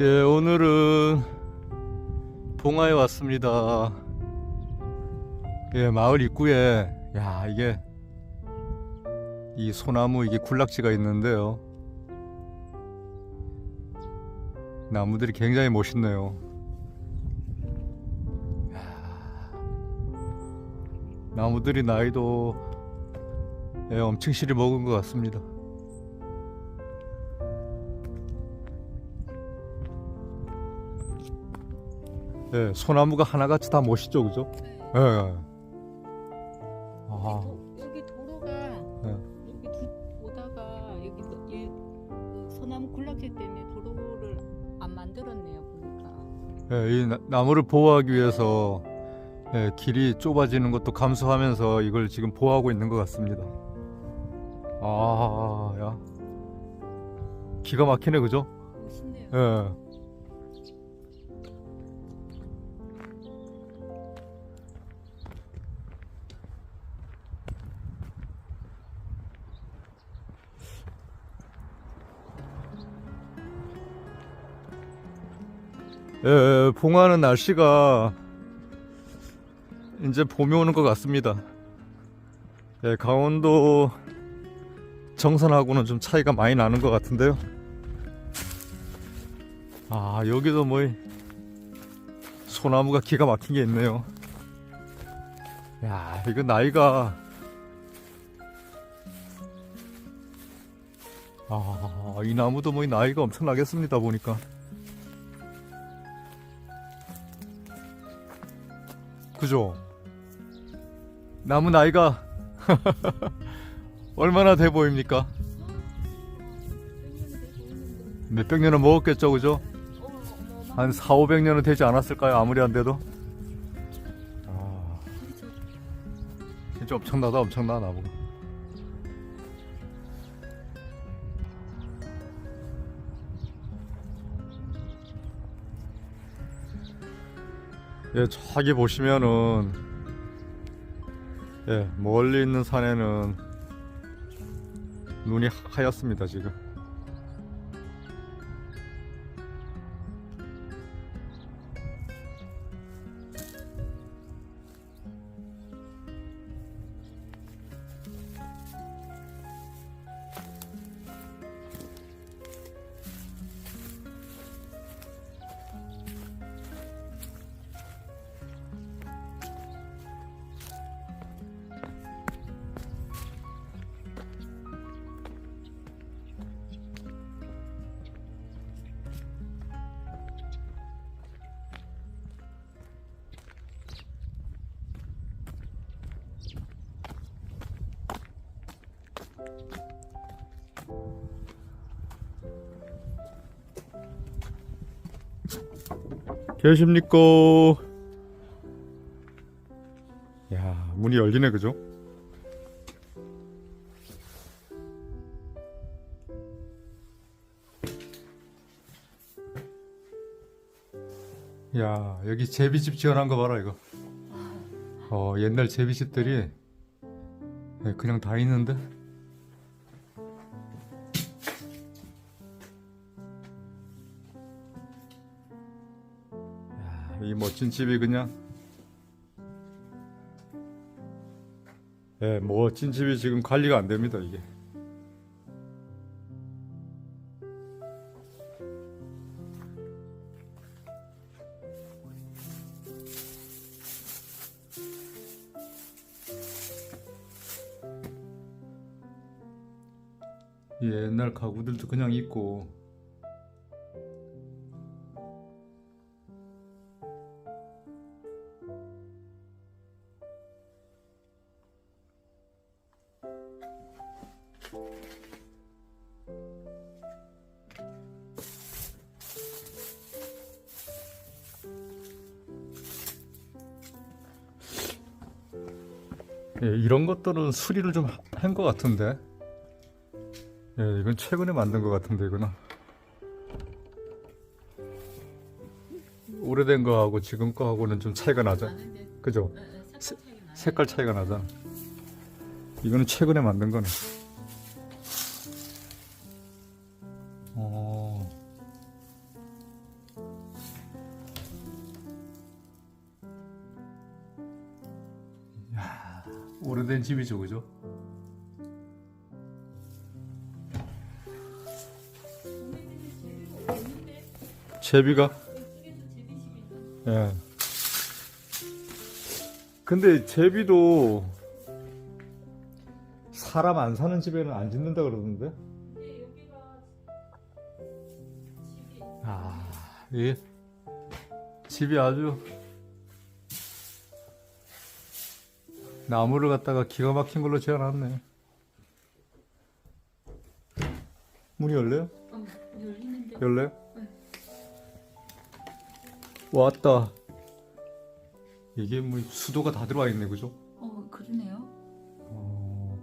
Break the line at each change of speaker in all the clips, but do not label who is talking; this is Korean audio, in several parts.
예, 오늘은 봉화에 왔습니다. 예, 마을 입구에, 야, 이게, 이 소나무, 이게 군락지가 있는데요. 나무들이 굉장히 멋있네요. 야, 나무들이 나이도 예, 엄청 실이 먹은 것 같습니다. 예, 소나무가 하나같이 다 멋있죠, 그죠? 예. 예. 아,
여기 도로가
네.
여기 두, 오다가 여기 도- 이, 그 소나무 군락지 때문에 도로를 안 만들었네요 보니까.
예, 이 나, 나무를 보호하기 위해서 예, 길이 좁아지는 것도 감수하면서 이걸 지금 보호하고 있는 것 같습니다. 아, 야, 기가 막히네, 그죠?
멋있네요.
예. 예, 봉화는 날씨가 이제 봄이 오는 것 같습니다. 예, 강원도 정선하고는 좀 차이가 많이 나는 것 같은데요. 아 여기도 뭐 소나무가 기가 막힌 게 있네요. 야 이거 나이가 아 이 나무도 뭐 나이가 엄청나겠습니다 보니까. 그죠? 나무 나이가 얼마나 돼 보입니까? 몇백 년은 먹었겠죠, 그죠? 한 4, 500년은 되지 않았을까요? 아무리 안 돼도. 아, 진짜 엄청나다, 엄청나, 나무가. 예, 저기 보시면은, 예, 멀리 있는 산에는 눈이 하얗습니다, 지금. 계십니까? 야, 문이 열리네, 그죠? 야, 여기 제비집 지어놓은 거 봐라, 이거. 어, 옛날 제비집들이 예, 그냥 다 있는데? 야, 이 멋진 집이 그냥 예, 멋진 집이 지금 관리가 안 됩니다, 이게. 이 옛날 가구들도 그냥 있고 예, 이런 것들은 수리를 좀 한 것 같은데 예, 이건 최근에 만든 것 같은데 이거는 오래된 거하고 지금 거하고는 좀 차이가 나죠. 그죠?
색깔 차이가
나잖아. 이거는 최근에 만든 거네. 집이죠, 그죠? 제비가? 예. 근데 제비도 사람 안 사는 집에는 안 짓는다 그러던데? 아, 예. 집이 아주 나무를 갖다가 기가 막힌 걸로 지어놨네. 문이 열려요?
어, 열리는데.
열려요?
네.
왔다. 이게 뭐 수도가 다 들어와 있네, 그죠?
어, 그러네요.
어,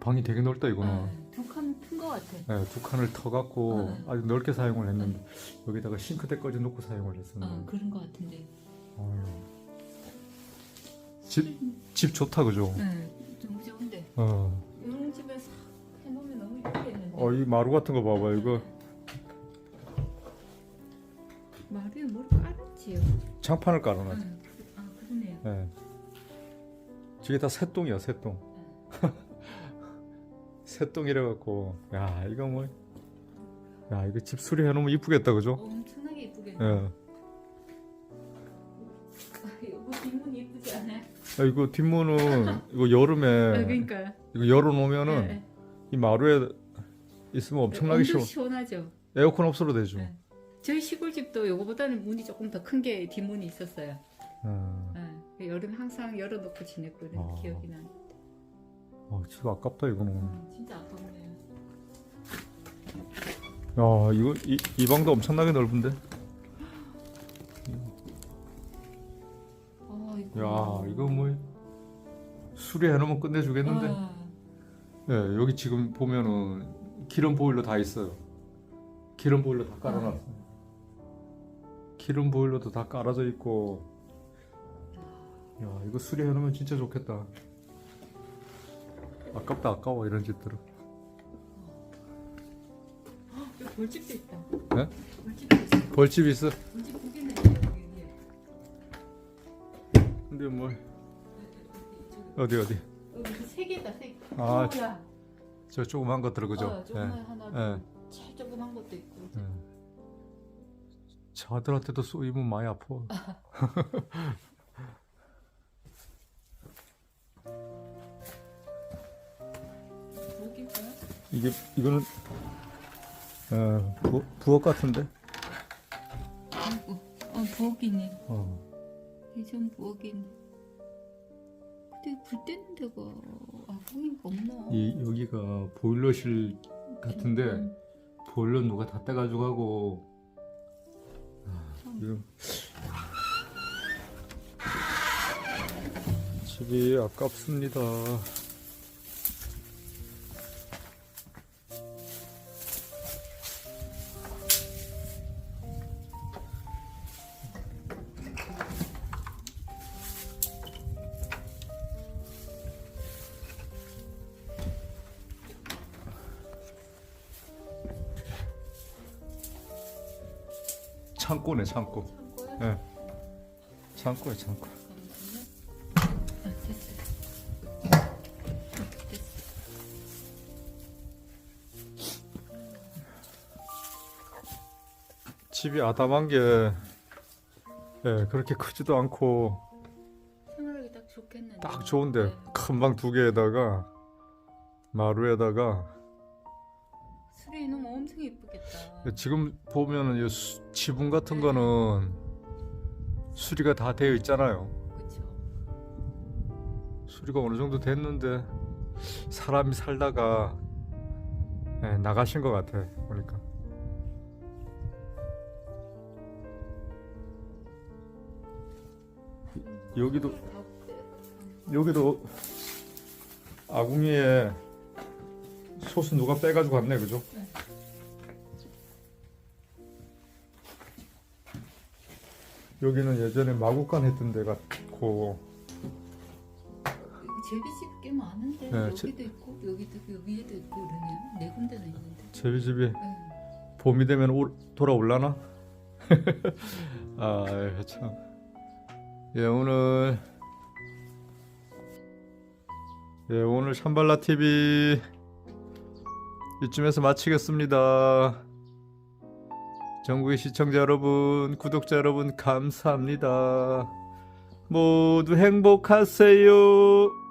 방이 되게 넓다 이거는.
두칸큰거 같아.
네, 두 칸을 터 갖고
네.
아주 넓게 사용을 했는데 여기다가 싱크대까지 놓고 사용을
어,
했었는데.
그런 거 같은데.
어휴. 집, 집 좋다 그죠?
네, 너무 좋은데.
어.
이런 집에 싹 해놓으면 너무 이쁘겠는데.
어, 이 마루 같은 거 봐봐 이거
마루에 뭘 깔았지요?
장판을 깔아놨지.
네. 아, 그러네요.
네. 저게 다 새똥이야 새똥. 새똥이라 갖고 야 이거 뭐. 야 이거 집 수리해 놓으면 이쁘겠다 그죠?
엄청나게 이쁘겠네.
예.
이거 뒷문 이쁘지 않아요?
야, 이거 뒷문은 이거 여름에
아, 그러니까.
이거 열어놓으면은
네,
이 마루에 있으면 엄청나게
엄청
시원.
시원하죠.
에어컨 없어도 되죠.
네. 저희 시골집도 이거보다는 문이 조금 더 큰 게 뒷문이 있었어요.
음.
네. 여름 항상 열어놓고 지냈고 이런
아.
기억이 나는.
어, 진짜 아깝다 이거는.
음, 진짜 아깝네요.
야 이거 이, 이 방도 엄청나게 넓은데. 야 이거 뭐 수리해 놓으면 끝내주겠는데.
아,
예 여기 지금 보면은 기름 보일러 다 있어요. 기름 보일러 다 깔아놨어요. 기름 보일러도 다 깔아져 있고. 야 이거 수리해 놓으면 진짜 좋겠다. 아깝다 아까워 이런 집들은.
여기 벌집도 있다.
네?
벌집도 있어.
벌집 있어? 근데 뭘
저기,
어디 어디?
여기 세 개다 세 개.
아,
조그만.
저 조그만 것들 그죠?
어, 조그만 하나.
예.
제일 조그만 것도 있고.
예. 저들한테도 쏘이면 많이 아파. 이게 이거는 어, 부, 부엌 같은데.
어 부엌이네.
어.
예전 부엌이네. 근데 불 때는 데가 아궁이가 없나?
이 여기가 보일러실 같은데
음,
보일러 누가 다 떼가지고 가고. 아, 이거 집이 아깝습니다. 창고네 창고.
창고야?
예. 창고야 창고. 집이 아담한 게 예, 그렇게 크지도 않고
생활하기 딱 좋겠는데.
딱 좋은데
네.
큰 방 두 개에다가 마루에다가
수리 너무 엄청 예쁘겠다.
지금 보면은 이 수- 지붕 같은 거는 수리가 다 되어 있잖아요.
그렇죠.
수리가 어느 정도 됐는데 사람이 살다가 예, 나가신 것 같아 보니까. 여기도 여기도 아궁이에 소스 누가 빼가지고 갔네 그죠? 여기는 예전에 마구간 했던 데 같고
제비집 꽤 많은데
네,
여기도
제-
있고 여기도 있고 여기에도 있고 이러네요. 네 군데나 있는데.
제비집이
네.
봄이 되면 올, 돌아올라나? 아 참. 예 오늘 예, 오늘 샴발라 TV 이쯤에서 마치겠습니다. 전국의 시청자 여러분, 구독자 여러분 감사합니다. 모두 행복하세요.